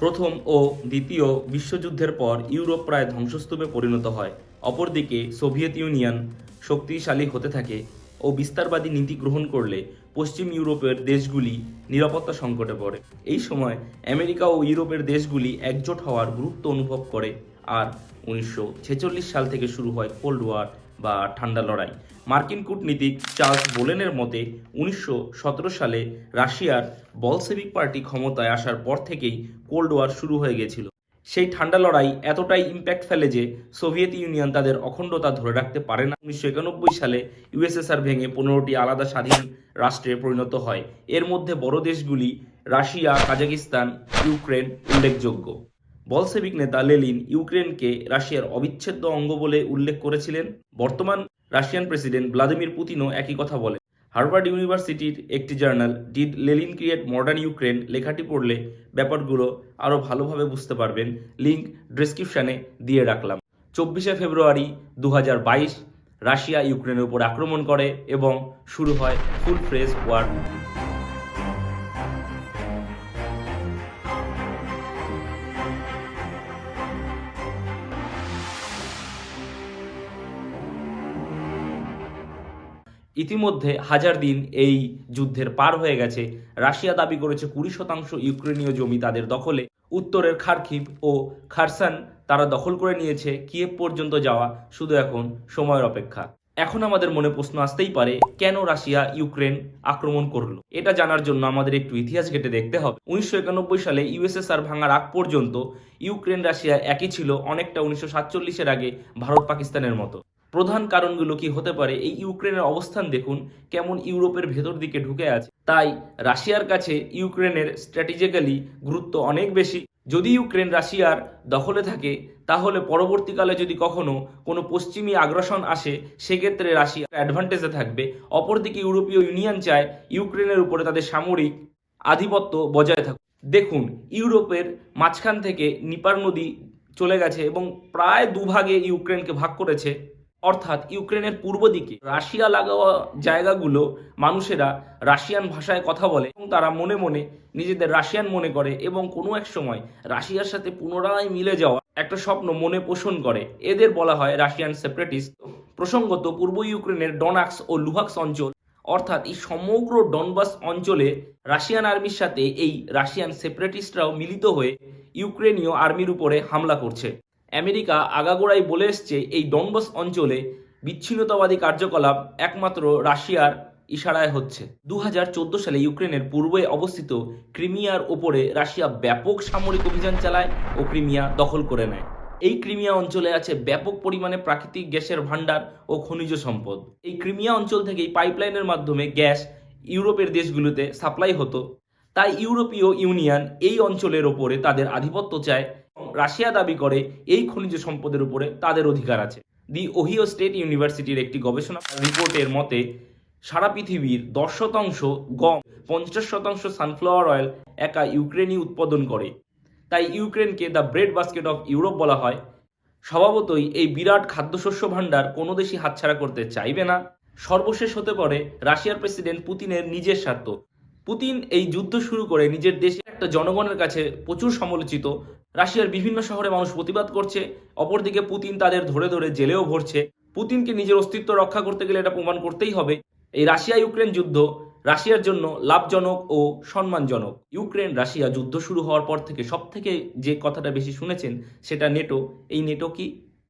প্রথম ও দ্বিতীয় বিশ্বযুদ্ধের পর ইউরোপ প্রায় ধ্বংসস্তূপে পরিণত হয়। অপরদিকে সোভিয়েত ইউনিয়ন শক্তিশালী হতে থাকে ও বিস্তারবাদী নীতি গ্রহণ করলে পশ্চিম ইউরোপের দেশগুলি নিরাপত্তা সংকটে পড়ে। এই সময় আমেরিকা ও ইউরোপের দেশগুলি একজোট হওয়ার গুরুত্ব অনুভব করে। আর উনিশশো ছেচল্লিশ সাল থেকে শুরু হয় কোল্ড ওয়ার বা ঠান্ডা লড়াই। মার্কিন কূটনীতিক চার্লস বোলেনের মতে, উনিশশো সতেরো সালে রাশিয়ার বলসেভিক পার্টি ক্ষমতায় আসার পর থেকেই কোল্ড ওয়ার শুরু হয়ে গেছিল। সেই ঠান্ডা লড়াই এতটাই ইম্প্যাক্ট ফেলে যে সোভিয়েত ইউনিয়ন তাদের অখণ্ডতা ধরে রাখতে পারে না। উনিশশো একানব্বই সালে ইউএসএসআর ভেঙে পনেরোটি আলাদা স্বাধীন রাষ্ট্রে পরিণত হয়। এর মধ্যে বড় দেশগুলি রাশিয়া, কাজাকিস্তান, ইউক্রেন উল্লেখযোগ্য। বলসেভিক নেতা লেলিন ইউক্রেনকে রাশিয়ার অবিচ্ছেদ্য অঙ্গ বলে উল্লেখ করেছিলেন। বর্তমান রাশিয়ান প্রেসিডেন্ট ভ্লাদিমির পুতিনও একই কথা বলেন। হার্ভার্ড ইউনিভার্সিটির একটি journal, did Lenin create modern Ukraine? লেখাটি পড়লে ব্যাপারগুলো আরও ভালোভাবে বুঝতে পারবেন। লিঙ্ক ডেসক্রিপশানে দিয়ে রাখলাম। চব্বিশে ফেব্রুয়ারি দু হাজার বাইশ, রাশিয়া ইউক্রেনের উপর আক্রমণ করে এবং শুরু হয় ফুল ফ্রেজ ওয়ার। ইতিমধ্যে হাজার দিন এই যুদ্ধের পার হয়ে গেছে। রাশিয়া দাবি করেছে কুড়ি শতাংশ ইউক্রেনীয় জমি তাদের দখলে। উত্তরের খারকিভ ও খারসান তারা দখল করে নিয়েছে। কিয়েভ পর্যন্ত যাওয়া শুধু এখন সময়ের অপেক্ষা। এখন আমাদের মনে প্রশ্ন আসতেই পারে, কেন রাশিয়া ইউক্রেন আক্রমণ করল? এটা জানার জন্য আমাদের একটু ইতিহাস ঘেটে দেখতে হবে। উনিশশো একানব্বই সালে ইউএসএসআর ভাঙার আগ পর্যন্ত ইউক্রেন রাশিয়া একই ছিল, অনেকটা উনিশশো সাতচল্লিশের আগে ভারত পাকিস্তানের মতো। প্রধান কারণগুলো কি হতে পারে? এই ইউক্রেনের অবস্থান দেখুন, কেমন ইউরোপের ভেতর দিকে ঢুকে আছে। তাই রাশিয়ার কাছে ইউক্রেনের স্ট্র্যাটেজিক্যালি গুরুত্ব অনেক বেশি। যদি ইউক্রেন রাশিয়ার দখলে থাকে, তাহলে পরবর্তীকালে যদি কখনো কোনো পশ্চিমী আগ্রাসন আসে, সেক্ষেত্রে রাশিয়া অ্যাডভান্টেজে থাকবে। অপরদিকে ইউরোপীয় ইউনিয়ন চায় ইউক্রেনের উপরে তাদের সামরিক আধিপত্য বজায় থাকুক। দেখুন, ইউরোপের মাঝখান থেকে নিপার নদী চলে গেছে এবং প্রায় দুভাগে ইউক্রেনকে ভাগ করেছে। অর্থাৎ ইউক্রেনের পূর্ব দিকে রাশিয়া লাগাওয়া জায়গাগুলো মানুষেরা রাশিয়ান ভাষায় কথা বলে এবং তারা মনে মনে নিজেদের রাশিয়ান মনে করে এবং কোনো এক সময় রাশিয়ার সাথে পুনরায় মিলে যাওয়া একটা স্বপ্ন মনে পোষণ করে। এদের বলা হয় রাশিয়ান সেপারেটিস্ট। প্রসঙ্গত, পূর্ব ইউক্রেনের ডনাক্স ও লুহাক্স অঞ্চল, অর্থাৎ এই সমগ্র ডনবাস অঞ্চলে রাশিয়ান আর্মির সাথে এই রাশিয়ান সেপারেটিস্টরাও মিলিত হয়ে ইউক্রেনীয় আর্মির উপরে হামলা করছে। আমেরিকা আগাগোড়াই বলে এসছে, এই ডনবাস অঞ্চলে বিচ্ছিন্নতাবাদী কার্যকলাপ একমাত্র রাশিয়ার ইশারায় হচ্ছে। দু হাজার চোদ্দ সালে ইউক্রেনের পূর্বে অবস্থিত ক্রিমিয়ার ওপরে রাশিয়া ব্যাপক সামরিক অভিযান চালায় ও ক্রিমিয়া দখল করে নেয়। এই ক্রিমিয়া অঞ্চলে আছে ব্যাপক পরিমাণে প্রাকৃতিক গ্যাসের ভাণ্ডার ও খনিজ সম্পদ। এই ক্রিমিয়া অঞ্চল থেকেই পাইপলাইনের মাধ্যমে গ্যাস ইউরোপের দেশগুলোতে সাপ্লাই হতো। তাই ইউরোপীয় ইউনিয়ন এই অঞ্চলের ওপরে তাদের আধিপত্য চায়। রাশিয়া দাবি করে, এই খনিজ সম্পদের উপরে তাদের অধিকার আছে। দি ওহিও স্টেট ইউনিভার্সিটির একটি গবেষণা রিপোর্টের মতে, সারা পৃথিবীর দশ শতাংশ গম, পঞ্চাশ শতাংশ সানফ্লাওয়ার অয়েল একা ইউক্রেনই উৎপাদন করে। তাই ইউক্রেনকে the bread basket of Europe বলা হয়। স্বভাবতই এই বিরাট খাদ্যশস্য ভাণ্ডার কোনো দেশই হাতছাড়া করতে চাইবে না। সর্বশেষ হতে পারে রাশিয়ার প্রেসিডেন্ট পুতিনের নিজের স্বার্থ। পুতিন এই যুদ্ধ শুরু করে নিজের দেশে একটা জনগণের কাছে প্রচুর সমালোচিত। রাশিয়ার বিভিন্ন শহরে মানুষ প্রতিবাদ করছে, অপরদিকে পুতিন তাদের ধরে ধরে জেলেও ভরছে। পুতিনকে নিজের অস্তিত্ব রক্ষা করতে গেলে এটা প্রমাণ করতেই হবে, এই রাশিয়া ইউক্রেন যুদ্ধ রাশিয়ার জন্য লাভজনক ও সম্মানজনক। ইউক্রেন রাশিয়া যুদ্ধ শুরু হওয়ার পর থেকে সব থেকে যে কথাটা বেশি শুনেছেন সেটা নেটো। এই নেটো কি?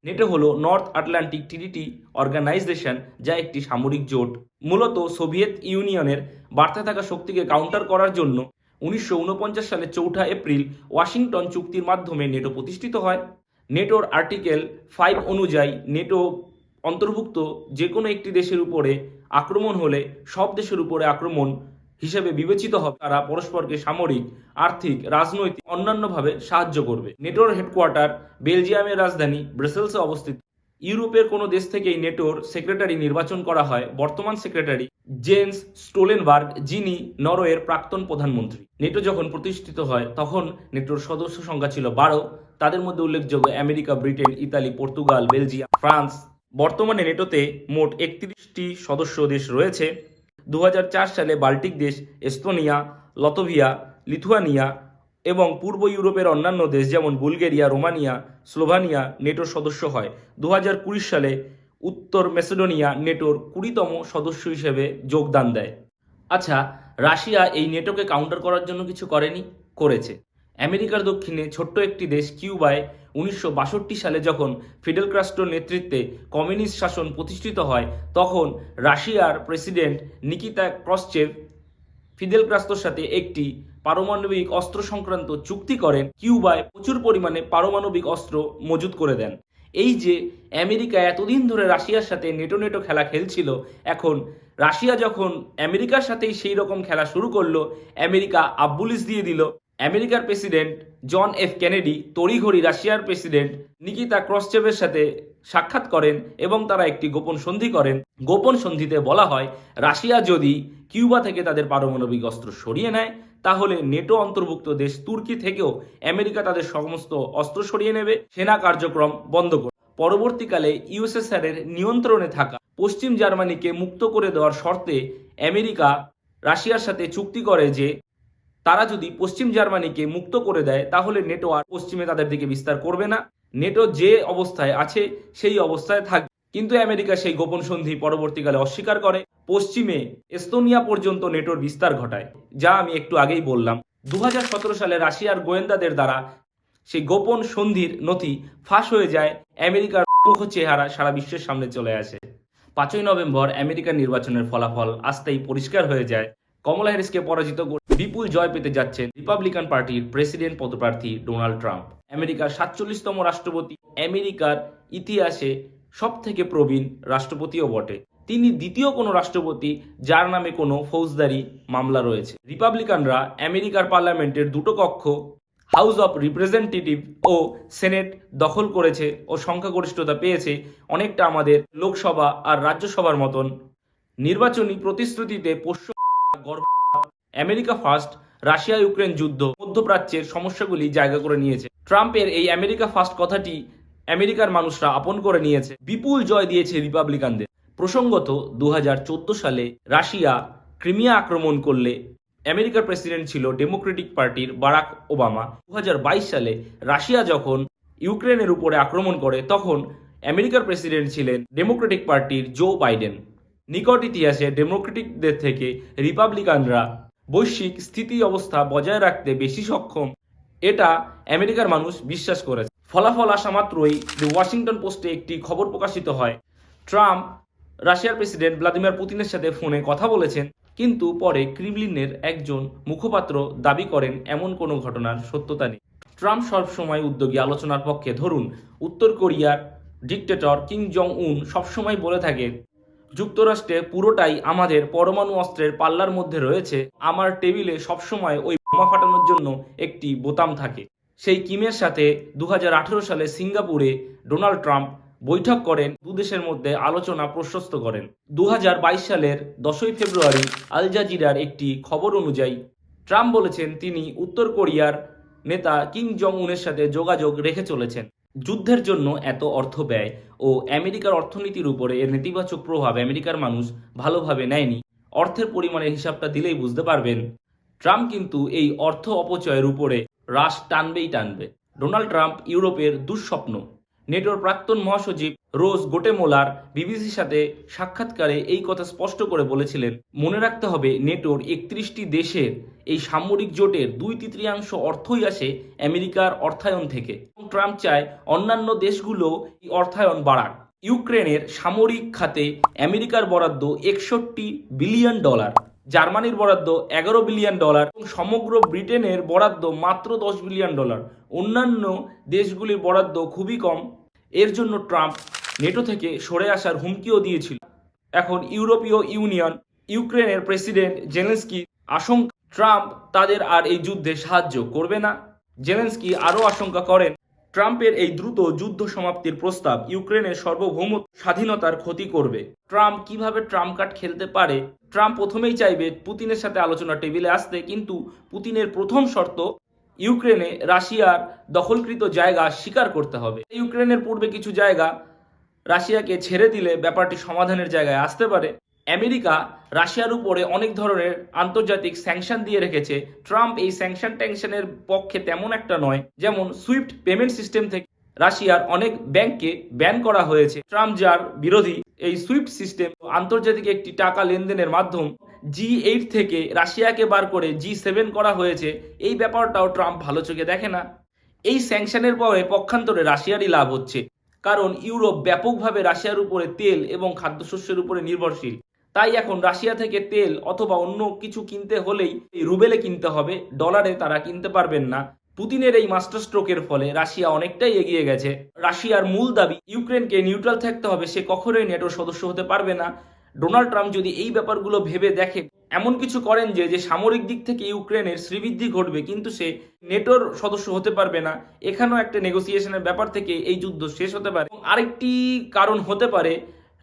নেটো হলো নর্থ আটলান্টিক ট্রিটি অর্গানাইজেশন, যা একটি সামরিক জোট। মূলত সোভিয়েত ইউনিয়নের বাড়তে থাকা শক্তিকে কাউন্টার করার জন্য উনিশশো উনপঞ্চাশ সালে চৌঠা এপ্রিল ওয়াশিংটন চুক্তির মাধ্যমে নেটো প্রতিষ্ঠিত হয়। নেটোর আর্টিকেল ফাইভ অনুযায়ী, নেটো অন্তর্ভুক্ত যে কোনো একটি দেশের উপরে আক্রমণ হলে সব দেশের উপরে আক্রমণ হিসেবে বিবেচিত হবে। তারা পরস্পরকে সামরিক, আর্থিক, রাজনৈতিক, অন্যান্যভাবে সাহায্য করবে। নেটোর হেডকোয়ার্টার, বেলজিয়ামের রাজধানী ব্রাসেলসে অবস্থিত। ইউরোপের কোনো দেশ থেকেই নেটোর সেক্রেটারি নির্বাচন করা হয়। বর্তমান সেক্রেটারি জেন্স স্টোলেনবার্গ, যিনি নরওয়ের প্রাক্তন প্রধানমন্ত্রী। নেটো যখন প্রতিষ্ঠিত হয়, তখন নেটোর সদস্য সংখ্যা ছিল বারো। তাদের মধ্যে উল্লেখযোগ্য America, Britain, Italy, Portugal, Belgium, France. বর্তমানে নেটোতে মোট একত্রিশটি সদস্য দেশ রয়েছে। দু হাজার চার সালে বাল্টিক দেশ এস্তোনিয়া, লতভিয়া, লিথুয়ানিয়া এবং পূর্ব ইউরোপের অন্যান্য দেশ যেমন বুলগেরিয়া, রোমানিয়া, স্লোভানিয়া নেটোর সদস্য হয়। দু হাজার কুড়ি সালে উত্তর মেসেডোনিয়া নেটোর কুড়িতম সদস্য হিসেবে যোগদান দেয়। আচ্ছা রাশিয়া এই নেটোকে কাউন্টার করার জন্য কিছু করেনি, করেছে। আমেরিকার দক্ষিণে ছোট্ট একটি দেশ কিউবায় উনিশশো বাষট্টি সালে যখন ফিডেল ক্রাস্টোর নেতৃত্বে কমিউনিস্ট শাসন প্রতিষ্ঠিত হয়, তখন রাশিয়ার প্রেসিডেন্ট নিকিতা ক্রসচেভ ফিদেল ক্রাস্তোর সাথে একটি পারমাণবিক অস্ত্র সংক্রান্ত চুক্তি করেন, কিউবায় প্রচুর পরিমাণে পারমাণবিক অস্ত্র মজুত করে দেন। এই যে আমেরিকা এতদিন ধরে রাশিয়ার সাথে নেটো নেটো খেলা খেলছিল, এখন রাশিয়া যখন আমেরিকার সাথেই সেই রকম খেলা শুরু করল, আমেরিকা আব্বুলিস দিয়ে দিল। আমেরিকার প্রেসিডেন্ট জন এফ কেনেডি, তড়িঘড়ি রাশিয়ার প্রেসিডেন্ট নিকিতা ক্রসচেভের সাথে সাক্ষাৎ করেন এবং তারা একটি গোপন সন্ধি করেন। গোপন সন্ধিতে বলা হয়, রাশিয়া যদি কিউবা থেকে তাদের পারমাণবিক অস্ত্র সরিয়ে নেয়, তাহলে নেটো অন্তর্ভুক্ত দেশ তুর্কি থেকেও আমেরিকা তাদের সমস্ত অস্ত্র সরিয়ে নেবে। সেনা কার্যক্রম বন্ধ করবে পরবর্তীকালে ইউএসএসআর এর নিয়ন্ত্রণে থাকা পশ্চিম জার্মানিকে মুক্ত করে দেওয়ার শর্তে আমেরিকা রাশিয়ার সাথে চুক্তি করে যে তারা যদি পশ্চিম জার্মানিকে মুক্ত করে দেয়, তাহলে নেটো আর পশ্চিমে তাদের দিকে বিস্তার করবে না। নেটো যে অবস্থায় আছে, সেই অবস্থায় থাকবে কিন্তু আমেরিকা সেই গোপন সন্ধি পরবর্তীকালে অস্বীকার করে। পশ্চিমে এস্তোনিয়া পর্যন্ত নেটোর বিস্তার ঘটায়, যা আমি একটু আগেই বললাম। দু হাজার সতেরো সালে রাশিয়ার গোয়েন্দাদের দ্বারা সেই গোপন সন্ধির নথি ফাঁস হয়ে যায়, আমেরিকার মুখ চেহারা সারা বিশ্বের সামনে চলে আসে। পাঁচই নভেম্বর আমেরিকার নির্বাচনের ফলাফল আসতেই পরিষ্কার হয়ে যায়। কমলা হ্যারিসকে পরাজিত করে বিপুল জয় পেতে যাচ্ছেন রিপাবলিকান পার্টির প্রেসিডেন্ট পদপ্রার্থী ডোনাল্ড ট্রাম্প আমেরিকার সাতচল্লিশতম রাষ্ট্রপতি, আমেরিকার ইতিহাসে সব থেকে প্রবীণ রাষ্ট্রপতিও বটে। তিনি দ্বিতীয় কোনো রাষ্ট্রপতি যার নামে কোনো ফৌজদারি মামলা রয়েছে। রিপাবলিকানরা আমেরিকার পার্লামেন্টের দুটো কক্ষ হাউস অফ রিপ্রেজেন্টেটিভ ও সেনেট দখল করেছে ও সংখ্যাগরিষ্ঠতা পেয়েছে অনেকটা আমাদের লোকসভা আর রাজ্যসভার মতন। নির্বাচনী প্রতিশ্রুতিতে পোষ্য আমেরিকা ফার্স্ট, রাশিয়া, ইউক্রেন যুদ্ধ। মধ্যপ্রাচ্যের সমস্যাগুলি জায়গা করে নিয়েছে। ট্রাম্পের এই আমেরিকা ফার্স্ট কথাটি আমেরিকার মানুষরা আপন করে নিয়েছে। বিপুল জয় দিয়েছে রিপাবলিকানদের। প্রসঙ্গত, দুহাজার চোদ্দ সালে রাশিয়া ক্রিমিয়া আক্রমণ করলে আমেরিকার প্রেসিডেন্ট ছিল ডেমোক্রেটিক পার্টির বারাক ওবামা। দু হাজার বাইশ সালে রাশিয়া যখন ইউক্রেনের উপরে আক্রমণ করে, তখন আমেরিকার প্রেসিডেন্ট ছিলেন ডেমোক্রেটিক পার্টির জো বাইডেন। নিকট ইতিহাসে ডেমোক্রেটিকদের থেকে রিপাবলিকানরা বৈশ্বিক স্থিতি অবস্থা বজায় রাখতে বেশি সক্ষম। এটা আমেরিকার মানুষ বিশ্বাস করেছে। ফলাফল আসা মাত্রই দ্য ওয়াশিংটন পোস্টে একটি খবর প্রকাশিত হয়। ট্রাম্প রাশিয়ার প্রেসিডেন্ট ভ্লাদিমির পুতিনের সাথে ফোনে কথা বলেছেন, কিন্তু পরে ক্রিমলিনের একজন মুখপাত্র দাবি করেন, এমন কোনো ঘটনার সত্যতা নেই। ট্রাম্প সবসময় উদ্যোগী আলোচনার পক্ষে। ধরুন, উত্তর কোরিয়ার ডিকটেটর কিং জং উন সবসময় বলে থাকেন যুক্তরাষ্ট্রে পুরোটাই আমাদের পরমাণু অস্ত্রের পাল্লার মধ্যে রয়েছে। আমার টেবিলে সবসময় ওই বোমা ফাটানোর জন্য একটি বোতাম থাকে। সেই কিমের সাথে দু হাজার আঠেরো সালে সিঙ্গাপুরে ডোনাল্ড ট্রাম্প বৈঠক করেন, দু দেশের মধ্যে আলোচনা প্রশস্ত করেন। দু হাজার বাইশ সালের দশই ফেব্রুয়ারি আল জাজিরার একটি খবর অনুযায়ী, ট্রাম্প বলেছেন তিনি উত্তর কোরিয়ার নেতা কিং জং উনের সাথে যোগাযোগ রেখে চলেছেন। যুদ্ধের জন্য এত অর্থ ব্যয় ও আমেরিকার অর্থনীতির উপরে এর নেতিবাচক প্রভাব আমেরিকার মানুষ ভালোভাবে নেয়নি। অর্থের পরিমাণের হিসাবটা দিলেই বুঝতে পারবেন। ট্রাম্প কিন্তু এই অর্থ অপচয়ের উপরে রাশ টানবেই টানবে। ডোনাল্ড ট্রাম্প ইউরোপের দুঃস্বপ্ন। নেটোর প্রাক্তন মহাসচিব রোজ গোটেমোলার বিবিসির সাথে সাক্ষাৎকারে এই কথা স্পষ্ট করে বলেছিলেন, মনে রাখতে হবে নেটোর একত্রিশটি দেশের এই সামরিক জোটের দুই তৃতীয়াংশ অর্থই আসে আমেরিকার অর্থায়ন থেকে। ট্রাম্প চায় অন্যান্য দেশগুলো এই অর্থায়ন বাড়াক। ইউক্রেনের সামরিক খাতে আমেরিকার বরাদ্দ একষট্টি বিলিয়ন ডলার, জার্মানির বরাদ্দ এগারো বিলিয়ন ডলার এবং সমগ্র ব্রিটেনের বরাদ্দ মাত্র দশ বিলিয়ন ডলার। অন্যান্য দেশগুলির বরাদ্দ খুবই কম। এর জন্য ট্রাম্প নেটো থেকে সরে আসার হুমকিও দিয়েছিল। এখন ইউরোপীয় ইউনিয়ন, ইউক্রেনের প্রেসিডেন্ট জেলেন্সকি আশঙ্কা ট্রাম্প তাদের আর এই যুদ্ধে সাহায্য করবে না। জেলেন্সকি আরও আশঙ্কা করেন, ট্রাম্পের এই দ্রুত যুদ্ধ সমাপ্তির প্রস্তাব ইউক্রেনের সার্বভৌম স্বাধীনতার ক্ষতি করবে। ট্রাম্প কীভাবে ট্রাম্প কার্ড খেলতে পারে? ট্রাম্প প্রথমেই চাইবে পুতিনের সাথে আলোচনা টেবিলে আসতে, কিন্তু পুতিনের প্রথম শর্ত, ইউক্রেনে রাশিয়ার দখলকৃত জায়গা স্বীকার করতে হবে। ইউক্রেনের পূর্বে কিছু জায়গা রাশিয়াকে ছেড়ে দিলে ব্যাপারটি সমাধানের জায়গায় আসতে পারে। আমেরিকা রাশিয়ার উপরে অনেক ধরনের আন্তর্জাতিক স্যাংশন দিয়ে রেখেছে। ট্রাম্প এই স্যাংশন ট্যাংশনের পক্ষে তেমন একটা নয়, যেমন সুইফট পেমেন্ট সিস্টেম থেকে রাশিয়ার অনেক ব্যাংককে ব্যান করা হয়েছে। ট্রাম্প যার বিরোধী এই সুইফট সিস্টেম আন্তর্জাতিক একটি টাকা লেনদেনের মাধ্যম জি এইট থেকে রাশিয়াকে বার করে জি সেভেন করা হয়েছে। এই ব্যাপারটাও ট্রাম্প ভালো চোখে দেখে না। এই স্যাংশনের পরে পক্ষান্তরে রাশিয়ারই লাভ হচ্ছে। কারণ ইউরোপ ব্যাপকভাবে রাশিয়ার উপরে তেল এবং খাদ্যশস্যের উপরে নির্ভরশীল। তাই এখন রাশিয়া থেকে তেল অথবা অন্য কিছু কিনতে হলেই রুবেলে কিনতে হবে, ডলারে তারা কিনতে পারবেন না। পুতিনের এই মাস্টার স্ট্রোকের ফলে রাশিয়া অনেকটাই এগিয়ে গেছে। রাশিয়ার মূল দাবি, ইউক্রেনকে নিউট্রাল থাকতে হবে, সে কখনোই নেটোর সদস্য হতে পারবে না। ডোনাল্ড ট্রাম্প যদি এই ব্যাপারগুলো ভেবে দেখে, এমন কিছু করেন যে যে সামরিক দিক থেকে ইউক্রেনের শ্রীবৃদ্ধি ঘটবে, কিন্তু সে নেটোর সদস্য হতে পারবে না। এখানেও একটা নেগোসিয়েশনের ব্যাপার থেকে এই যুদ্ধ শেষ হতে পারে। আরেকটি কারণ হতে পারে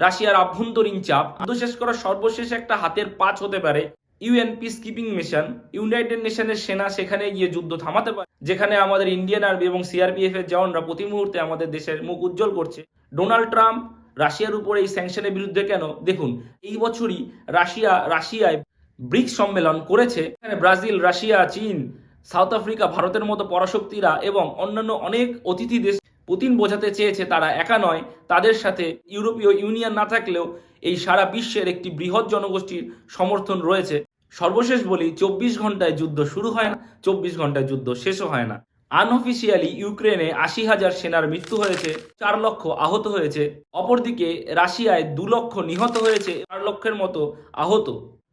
রাশিয়ার আভ্যন্তরীণ চাপ যুদ্ধ শেষ করার সর্বশেষ একটা হাতের পাঁচ হতে পারে UN peacekeeping mission United নেশনের সেনা সেখানে গিয়ে যুদ্ধ থামাতে পারে, যেখানে আমাদের ইন্ডিয়ান আর্মি এবং সিআরপিএফ এর জওয়ানরা প্রতি মুহূর্তে আমাদের দেশের মুখ উজ্জ্বল করছে। ডোনাল্ড ট্রাম্প রাশিয়ার উপরে এই স্যাংশনের বিরুদ্ধে কেন? দেখুন, এই বছরই রাশিয়া, রাশিয়ায় ব্রিক্স সম্মেলন করেছে। এখানে ব্রাজিল, রাশিয়া, চীন, সাউথ আফ্রিকা, ভারতের মতো পরাশক্তিরা এবং অন্যান্য অনেক অতিথি দেশ পুতিন বোঝাতে চেয়েছে তারা একা নয়, তাদের সাথে ইউরোপীয় ইউনিয়ন না থাকলেও এই সারা বিশ্বের একটি বৃহৎ জনগোষ্ঠীর সমর্থন রয়েছে। সর্বশেষ বলি, চব্বিশ ঘন্টায় যুদ্ধ শুরু হয় না, চব্বিশ ঘন্টায় যুদ্ধ শেষও হয় না। আনঅফিসিয়ালি ইউক্রেনে আশি হাজার সেনার মৃত্যু হয়েছে, চার লক্ষ আহত হয়েছে। অপরদিকে রাশিয়ায় দু লক্ষ নিহত হয়েছে, চার লক্ষের মতো আহত।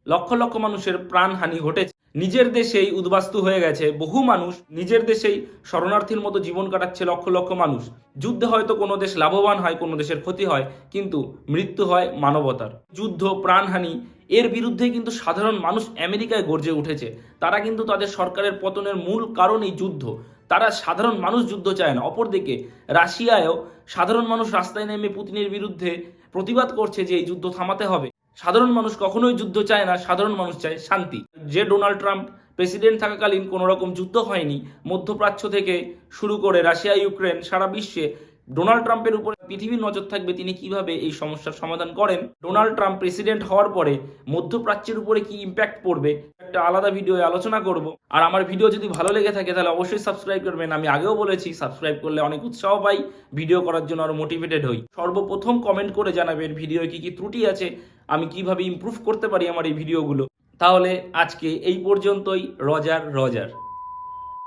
লক্ষ লক্ষ মানুষের প্রাণহানি ঘটেছে। নিজের দেশেই উদ্বাস্তু হয়ে গেছে বহু মানুষ, নিজের দেশেই শরণার্থীর মতো জীবন কাটাচ্ছে লক্ষ লক্ষ মানুষ। যুদ্ধে হয়তো কোনো দেশ লাভবান হয়, কোনো দেশের ক্ষতি হয়, কিন্তু মৃত্যু হয় মানবতার। যুদ্ধ, প্রাণহানি, এর বিরুদ্ধে কিন্তু সাধারণ মানুষ আমেরিকায় গর্জে উঠেছে। তারা কিন্তু তাদের সরকারের পতনের মূল কারণ এই যুদ্ধ। তারা সাধারণ মানুষ যুদ্ধ চায় না। অপরদিকে, রাশিয়ায়ও সাধারণ মানুষ রাস্তায় নেমে পুতিনের বিরুদ্ধে প্রতিবাদ করছে যে এই যুদ্ধ থামাতে হবে। সাধারণ মানুষ কখনোই যুদ্ধ চায় না, সাধারণ মানুষ চায় শান্তি। যে ডোনাল্ড ট্রাম্প প্রেসিডেন্ট থাকাকালীন কোনো রকম যুদ্ধ হয়নি, মধ্যপ্রাচ্য থেকে শুরু করে রাশিয়া, ইউক্রেন, সারা বিশ্বে ডোনাল্ড ট্রাম্পের উপরে পৃথিবীর নজর থাকবে তিনি কীভাবে এই সমস্যার সমাধান করেন। ডোনাল্ড ট্রাম্প প্রেসিডেন্ট হওয়ার পরে মধ্যপ্রাচ্যের উপরে কি ইম্প্যাক্ট পড়বে, একটা আলাদা ভিডিও আলোচনা করব। আর আমার ভিডিও যদি ভালো লেগে থাকে তাহলে অবশ্যই সাবস্ক্রাইব করবেন। আমি আগেও বলেছি সাবস্ক্রাইব করলে অনেক উৎসাহ পাই ভিডিও করার জন্য আরও মোটিভেটেড হই। সর্বপ্রথম কমেন্ট করে জানাবেন ভিডিওয় কি কি ত্রুটি আছে, আমি কীভাবে ইমপ্রুভ করতে পারি আমার এই ভিডিওগুলো তাহলে আজকে এই পর্যন্তই, রজার রজার।